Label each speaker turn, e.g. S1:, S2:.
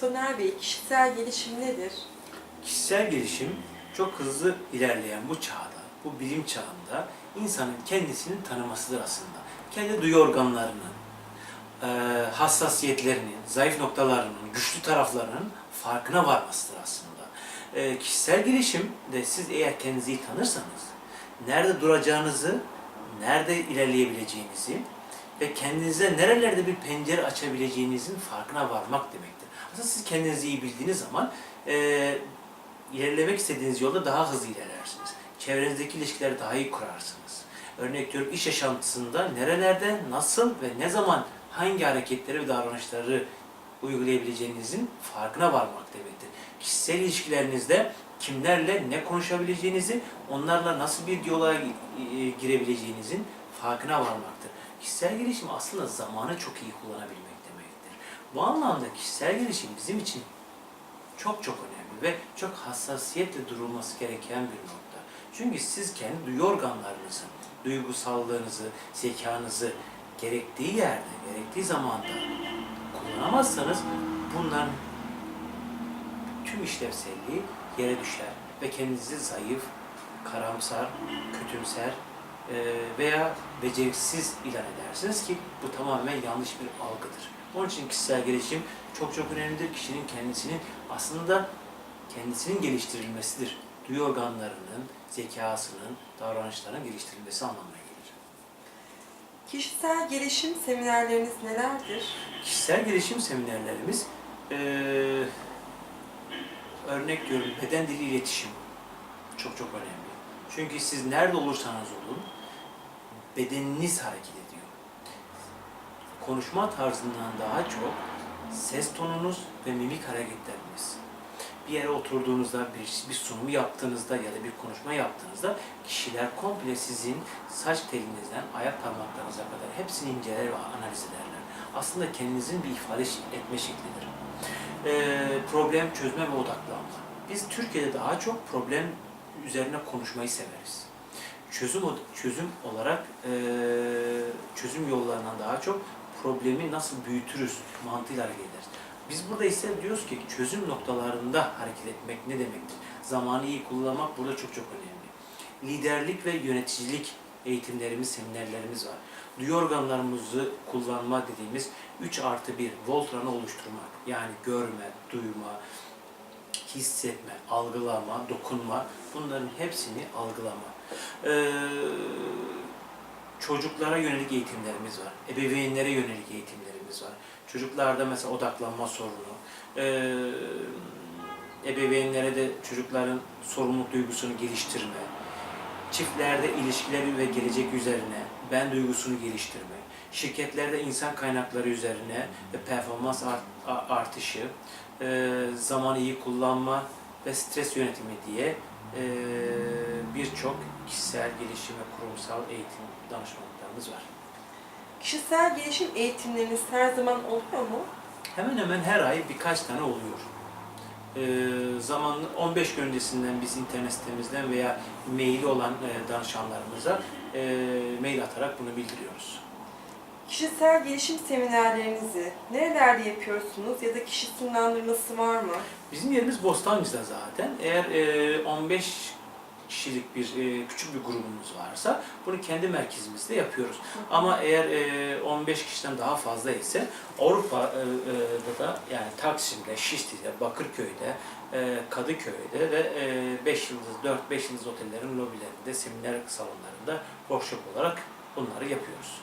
S1: Soner Bey, kişisel gelişim nedir?
S2: Kişisel gelişim çok hızlı ilerleyen bu çağda, bu bilim çağında insanın kendisini tanımasıdır aslında. Kendi duyu organlarının, hassasiyetlerinin, zayıf noktalarının, güçlü taraflarının farkına varmasıdır aslında. Kişisel gelişim de siz eğer kendinizi tanırsanız, nerede duracağınızı, nerede ilerleyebileceğinizi ve kendinize nerelerde bir pencere açabileceğinizin farkına varmak demektir. Aslında siz kendinizi iyi bildiğiniz zaman eee ilerlemek istediğiniz yolda daha hızlı ilerlersiniz. Çevrenizdeki ilişkileri daha iyi kurarsınız. Örnek diyorum iş yaşantısında nerelerde, nasıl ve ne zaman hangi hareketleri ve davranışları uygulayabileceğinizin farkına varmak demektir. Kişisel ilişkilerinizde kimlerle ne konuşabileceğinizi, onlarla nasıl bir diyaloğa e, girebileceğinizin farkına varmaktır. Kişisel gelişim aslında zamanı çok iyi kullanabilmek. Bu anlamda kişisel gelişim bizim için çok çok önemli ve çok hassasiyetle durulması gereken bir nokta. Çünkü siz kendi duyu organlarınızı, duygusallığınızı, zekanızı gerektiği yerde, gerektiği zamanda kullanamazsanız bunların tüm işlevselliği yere düşer ve kendinizi zayıf, karamsar, kötümser veya beceriksiz ilan edersiniz ki bu tamamen yanlış bir algıdır. Onun için kişisel gelişim çok çok önemlidir. Kişinin kendisinin aslında kendisinin geliştirilmesidir. Duyu organlarının, zekasının, davranışlarının geliştirilmesi anlamına gelir.
S1: Kişisel gelişim seminerleriniz nelerdir?
S2: Kişisel gelişim seminerlerimiz eee örnek diyorum beden dili iletişim çok çok önemli. Çünkü siz nerede olursanız olun bedeniniz hareket ediyor. Konuşma tarzından daha çok ses tonunuz ve mimik hareketleriniz. Bir yere oturduğunuzda, bir, bir sunum yaptığınızda ya da bir konuşma yaptığınızda kişiler komple sizin saç telinizden ayak parmaklarınıza kadar hepsini inceler ve analiz ederler. Aslında kendinizin bir ifade etme şeklidir. Ee, problem çözme ve odaklanma. Biz Türkiye'de daha çok problem üzerine konuşmayı severiz. Çözüm çözüm olarak çözüm yollarından daha çok problemi nasıl büyütürüz mantığıyla hareket ederiz. Biz burada ise diyoruz ki çözüm noktalarında hareket etmek ne demektir? Zamanı iyi kullanmak burada çok çok önemli. Liderlik ve yöneticilik eğitimlerimiz, seminerlerimiz var. Duyu organlarımızı kullanma dediğimiz 3 artı 1 Voltran'ı oluşturmak. Yani görme, duyma, hissetme, algılama, dokunma bunların hepsini algılama. Ee, çocuklara yönelik eğitimlerimiz var. Ebeveynlere yönelik eğitimlerimiz var. Çocuklarda mesela odaklanma sorunu. Ee, ebeveynlere de çocukların sorumluluk duygusunu geliştirme. Çiftlerde ilişkileri ve gelecek üzerine ben duygusunu geliştirme. Şirketlerde insan kaynakları üzerine ve performans art- artışı, e, zamanı iyi kullanma ve stres yönetimi diye e, birçok kişisel gelişim ve kurumsal eğitim danışmanlıklarımız var.
S1: Kişisel gelişim eğitimleriniz her zaman oluyor mu?
S2: Hemen hemen her ay birkaç tane oluyor. E, zaman 15 gün öncesinden biz internet sitemizden veya maili olan e, danışanlarımıza e, mail atarak bunu bildiriyoruz.
S1: Kişisel gelişim seminerlerinizi nerelerde yapıyorsunuz ya da kişi sınırlandırması var mı?
S2: Bizim yerimiz Bostancı'da zaten. Eğer e, 15 kişilik bir e, küçük bir grubumuz varsa bunu kendi merkezimizde yapıyoruz. Ama eğer e, 15 kişiden daha fazla ise Avrupa'da da yani Taksim'de, Şişli'de, Bakırköy'de, e, Kadıköy'de ve 5 yıldız, 4-5 yıldız otellerin lobilerinde, seminer salonlarında workshop olarak bunları yapıyoruz.